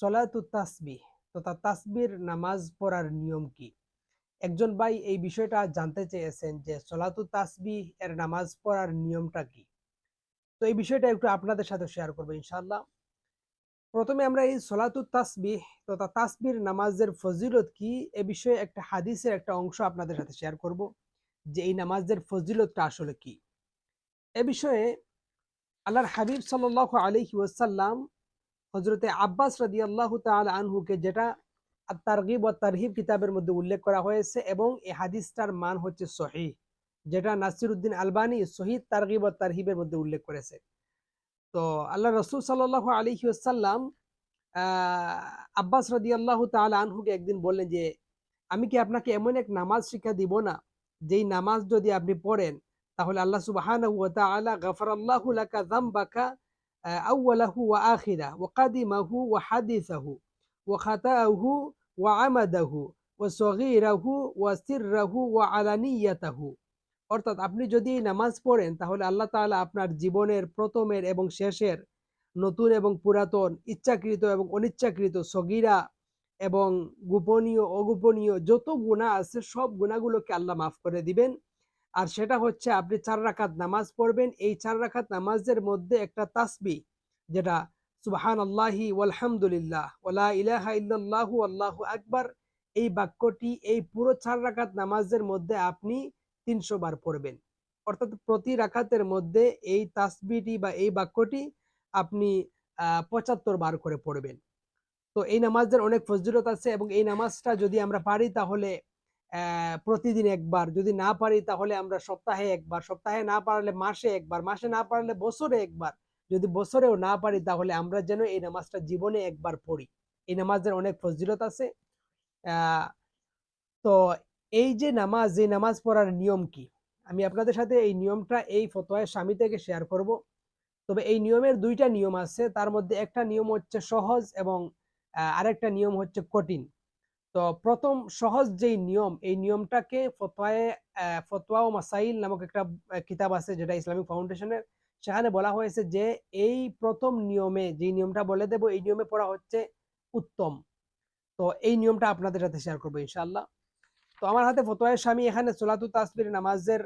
সলাতু তাসবির নামাজ পড়ার নিয়ম কি? একজন ভাই এই বিষয়টা জানতে চেয়েছেন যে সলাতু এর নামাজ পড়ার নিয়মটা কি? তো এই বিষয়টা একটু আপনাদের সাথে শেয়ার করব ইনশাআল্লাহ। প্রথমে আমরা এই সলাতু তাসবির নামাজের ফজিলত কি? এ বিষয়ে একটা হাদিসের একটা অংশ আপনাদের সাথে শেয়ার করব যে এই নামাজের ফজিলতটা আসলে কি? এ বিষয়ে আল্লাহর হাবিব সাল্লাহ আলহি হজরতে আব্বাস রাদি আল্লাহ তাল আনহুকে যেটা তারগিব ও তারহিব কিতাবের মধ্যে উল্লেখ করা হয়েছে এবং এই হাদিসটার মান হচ্ছে সহি, যেটা নাসির উদ্দিন আলবানি শহীদ তারগিব ও তারহিবের মধ্যে উল্লেখ করেছে। তো আল্লাহ রসুল সাল্লাহ আলহি আসাল্লাম আব্বাস রাদি আল্লাহ তাল আনহুকে একদিন বললেন যে, আমি কি আপনাকে এমন এক নামাজ শিক্ষা দিব না, যেই নামাজ যদি আপনি পড়েন, তাহলে আল্লাহ সুবহানাহু ওয়া তাআলা খাতাআহু ওয়া আমাদাহু ওয়া সগীরাহু ওয়া সিররাহু ওয়া আলানিয়াতাহু অর্থাৎ আপনি যদি নামাজ পড়েন, তাহলে আল্লাহ তাআলা আপনার জীবনের প্রথমের এবং শেষের নতুন এবং পুরাতন, ইচ্ছাকৃত এবং অনিচ্ছাকৃত, সগিরা এবং গোপনীয়, অগোপনীয় যত গুণা আছে, সব গুণাগুলোকে আল্লাহ মাফ করে দিবেন। আর সেটা হচ্ছে আপনি চার রাখাত নামাজ পড়বেন। এই চার রাকাত নামাজের মধ্যে একটা তাসবি যেটা সুবাহান আল্লাহি আলহামদুলিল্লাহ ওলা ইলাহা ইল্লাল্লাহু, আল্লাহু আকবার, এই বাক্যটি এই পুরো চার রাকাত নামাজের মধ্যে আপনি তিনশো বার পড়বেন। অর্থাৎ প্রতি রাখাতের মধ্যে এই তাসবিটি বা এই বাক্যটি আপনি পঁচাত্তর বার করে পড়বেন। তো এই নামাজের অনেক ফজিলত আছে এবং এই নামাজটা যদি আমরা পারি তাহলে প্রতিদিন একবার। যদি না পারি তাহলে আমরা সপ্তাহে একবার। সপ্তাহে না পারলে মাসে একবার। মাসে না পারলে বছরে একবার। যদি বছরেও না পারি তাহলে আমরা যেন এই নামাজটা জীবনে একবার পড়ি। এই নামাজের অনেক ফজিলত আছে। তো এই যে নামাজ, এই নামাজ পড়ার নিয়ম কি? আমি আপনাদের সাথে এই নিয়মটা এই ফতোয়ের স্বামী থেকে শেয়ার করব। তবে এই নিয়মের দুইটা নিয়ম আছে। তার মধ্যে একটা নিয়ম হচ্ছে সহজ এবং আরেকটা নিয়ম হচ্ছে কঠিন। তো প্রথম সহজ যেই নিয়ম, এই নিয়মটাকে ফতোয়ায় ফতোয়া ও মাসাইল নামক একটা কিতাব আছে যেটা ইসলামিক ফাউন্ডেশনের, সেখানে বলা হয়েছে যে এই প্রথম নিয়মে যে নিয়মটা বলে দেব, এই নিয়মে পড়া হচ্ছে উত্তম। তো এই নিয়মটা আপনাদের সাথে শেয়ার করব ইনশাল্লাহ তো আমার হাতে ফতোয়ের স্বামী, এখানে সোলাতু তাসবির নামাজের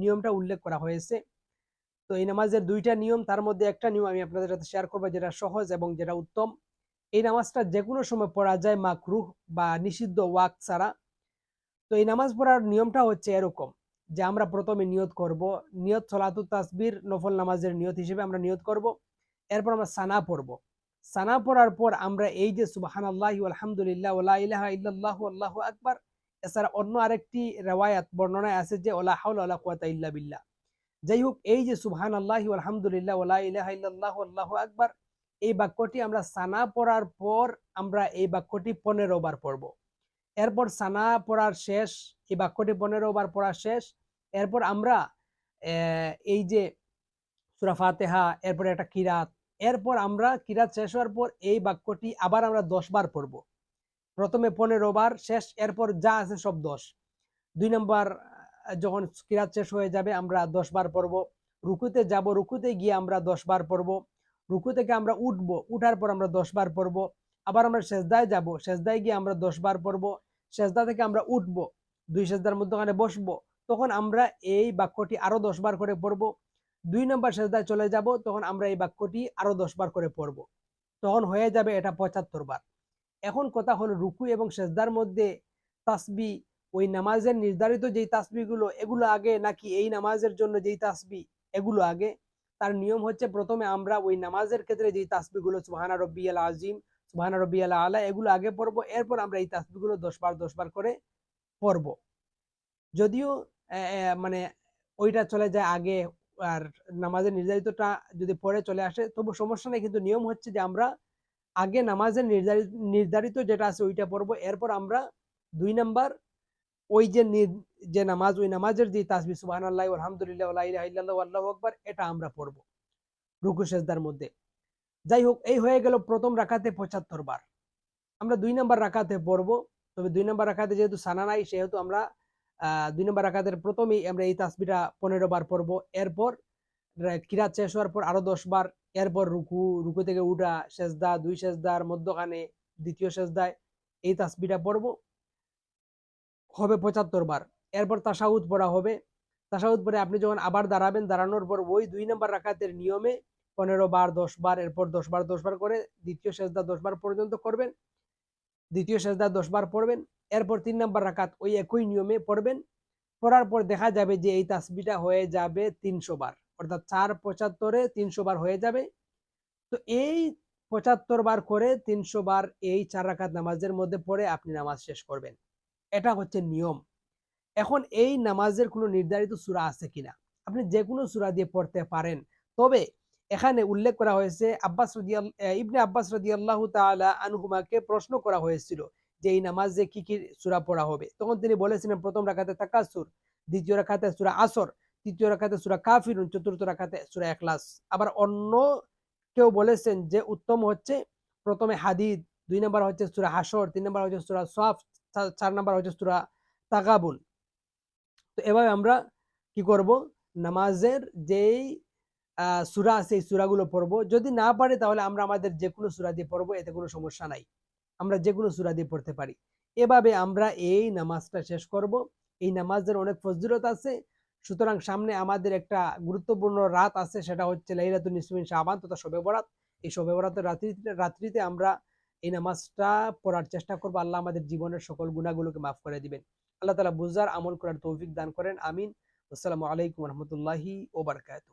নিয়মটা উল্লেখ করা হয়েছে। তো এই নামাজের দুইটা নিয়ম, তার মধ্যে একটা নিয়ম আমি আপনাদের সাথে শেয়ার করব, যেটা সহজ এবং যেটা উত্তম। এই নামাজটা যে কোনো সময় পড়া যায় মাকরুহ বা নিষিদ্ধ ওয়াক ছাড়া। তো এই নামাজ পড়ার নিয়মটা হচ্ছে এরকম যে আমরা প্রথমে নিয়ত করব, নিয়ত সলাতু তাসবির, নফল নামাজের নিয়ত হিসেবে আমরা নিয়ত করব, এরপর আমরা সানা পড়ব। সানা পড়ার পর আমরা এই যে সুবাহান আল্লাহ আলহামদুলিল্লাহ ওলা ইলাহা ইল্লাল্লাহু আল্লাহু আকবার, এছাড়া অন্য আরেকটি রেওয়ায়াত বর্ণনায় আছে যে ওলা হাউল ওলা কুয়াতা ইল্লা বিল্লাহ। যাই হোক, এই যে সুবহান আল্লাহ আলহামদুলিল্লাহ ওলা ইলাহা ইল্লাল্লাহু আল্লাহু আকবার এই বাক্যটি আমরা সানা পড়ার পর আমরা এই বাক্যটি পনেরো বার পড়ব। এরপর সানা পড়ার শেষ, এই বাক্যটি পনেরো বার পড়া শেষ। এরপর আমরা এই যে সুরা ফাতেহা, এরপর একটা কিরাত, এরপর আমরা কিরাত শেষ হওয়ার পর এই বাক্যটি আবার আমরা দশ বার পড়ব। প্রথমে পনেরো বার শেষ, এরপর যা আছে সব দশ। দুই নম্বর, যখন কিরাত শেষ হয়ে যাবে আমরা দশ বার পড়ব। রুকুতে যাব, রুকুতে গিয়ে আমরা দশ বার পড়ব। রুকু থেকে আমরা উঠবো, উঠার পর আমরা দশ বার পড়ব, আবার আমরা সেজদায় যাব, সেজদায় গিয়ে আমরা দশ বার পড়ব, সেজদা থেকে আমরা উঠবো, দুই সেজদার মধ্যখানে বসবো, তখন আমরা এই বাক্যটি আরও দশ বার করে পড়ব, দুই নম্বর সেজদায় চলে যাব, তখন আমরা এই বাক্যটি আরও দশ বার করে পড়ব, তখন হয়ে যাবে এটা পঁচাত্তর বার। এখন কথা হলো রুকু এবং সেজদার মধ্যে তাসবি, ওই নামাজের নির্ধারিত যেই তাসবিগুলো, এগুলো আগে নাকি এই নামাজের জন্য যেই তাসবি, এগুলো আগে? তার নিয়ম হচ্ছে প্রথমে আমরা ওই নামাজের ক্ষেত্রে যে তাসবিগুলো সুহানা রব্বি আল আজিম সুহানা রব্বি আল, এগুলো আগে পড়ব, এরপর আমরা এই তাসবিগুলো দশ বার দশ বার করে পড়ব। যদিও মানে ওইটা চলে যায় আগে, আর নামাজের নির্ধারিতটা যদি পরে চলে আসে, তবু সমস্যা নেই, কিন্তু নিয়ম হচ্ছে যে আমরা আগে নামাজের নির্ধারিত নির্ধারিত যেটা আছে ওইটা পড়ব, এরপর আমরা দুই নাম্বার ওই যে যে নামাজ, ওই নামাজের যে তাসবি সুবাহ আল্লাহ আলহামদুলিল্লাহ আল্লাহ আকবর, এটা আমরা পড়ব রুকু, সেজদার মধ্যে। যাই হোক, এই হয়ে গেল প্রথম রাখাতে পঁচাত্তর বার। আমরা দুই নম্বর রাখাতে পড়ব, তবে দুই নম্বর রাখাতে যেহেতু সানা নাই, সেহেতু আমরা দুই নম্বর রাখাতের প্রথমেই আমরা এই তাসবিটা পনেরো বার পড়ব। এরপর কিরাত শেষ হওয়ার পর আরও দশ বার, এরপর রুকু রুকু থেকে উঠা, সেজদা, দুই সেজদার মধ্যখানে দ্বিতীয় সেজদায় এই তাসবিটা পড়ব। হবে পঁচাত্তর বার। এরপর তাসাউদ পড়া হবে। তাসাউদ পরে আপনি যখন আবার দাঁড়াবেন, দাঁড়ানোর পর ওই দুই নম্বর রাকাতের নিয়মে পনেরো বার, দশ বার, এরপর দশ বার দশ বার করে দ্বিতীয় সেজদা দশ বার পর্যন্ত করবেন। দ্বিতীয় সেজদা দশ বার পড়বেন, এরপর তিন নম্বর রাকাত ওই একই নিয়মে পড়বেন। পড়ার পর দেখা যাবে যে এই তাসবিটা হয়ে যাবে তিনশো বার, অর্থাৎ চার পঁচাত্তরে তিনশো বার হয়ে যাবে। তো এই পঁচাত্তর বার করে তিনশো বার এই চার রাখাত নামাজের মধ্যে পড়ে আপনি নামাজ শেষ করবেন। এটা হচ্ছে নিয়ম। এখন এই নামাজের কোনো নির্ধারিত সুরা আছে কিনা? আপনি যে কোনো সুরা দিয়ে পড়তে পারেন। তবে এখানে উল্লেখ করা হয়েছে, আব্বাস ইবনে আব্বাস রদিয়াল্লাহু তাআলা আনহুমাকে প্রশ্ন করা হয়েছিল যে এই নামাজে কি কি সুরা পড়া হবে। তখন তিনি বলেছিলেন, প্রথম রাখাতে তাকাসুর দ্বিতীয় রাখাতে সুরা আসর, তৃতীয় রাখাতে সুরা কাফিরুন, চতুর্থ রাখাতে সুরা একলাস আবার অন্য কেউ বলেছেন যে উত্তম হচ্ছে প্রথমে হাদিদ, দুই নম্বর হচ্ছে সুরা হাসর তিন নম্বর হচ্ছে সুরা সফ চার নম্বর হচ্ছে সুরা তাগাবুন। তো এভাবে আমরা কি করব? নামাজের যেই সুরা আছে, এই সুরাগুলো পড়ব। যদি না পারে তাহলে আমরা আমাদের যে কোনো সুরা দিয়ে পড়ব, এতে কোনো সমস্যা নাই। আমরা যে কোনো সুরা দিয়ে পড়তে পারি। এভাবে আমরা এই নামাজটা শেষ করব। এই নামাজের অনেক ফজিলত আছে। সুতরাং সামনে আমাদের একটা গুরুত্বপূর্ণ রাত আছে, সেটা হচ্ছে লাইলাতুল নিসমিন শাবান তথা শবে বরাত। এই শবে বরাতের রাত্রিতে রাত্রিতে আমরা এই নামাজটা পড়ার চেষ্টা করব। আল্লাহ আমাদের জীবনের সকল গুণাগুলোকে মাফ করে দিবেন। আল্লাহ তালা বুজার আমল করার তৌফিক দান করেন আমিন। আসসালামু আলাইকুম রহমতুল্লাহি ওবরকাত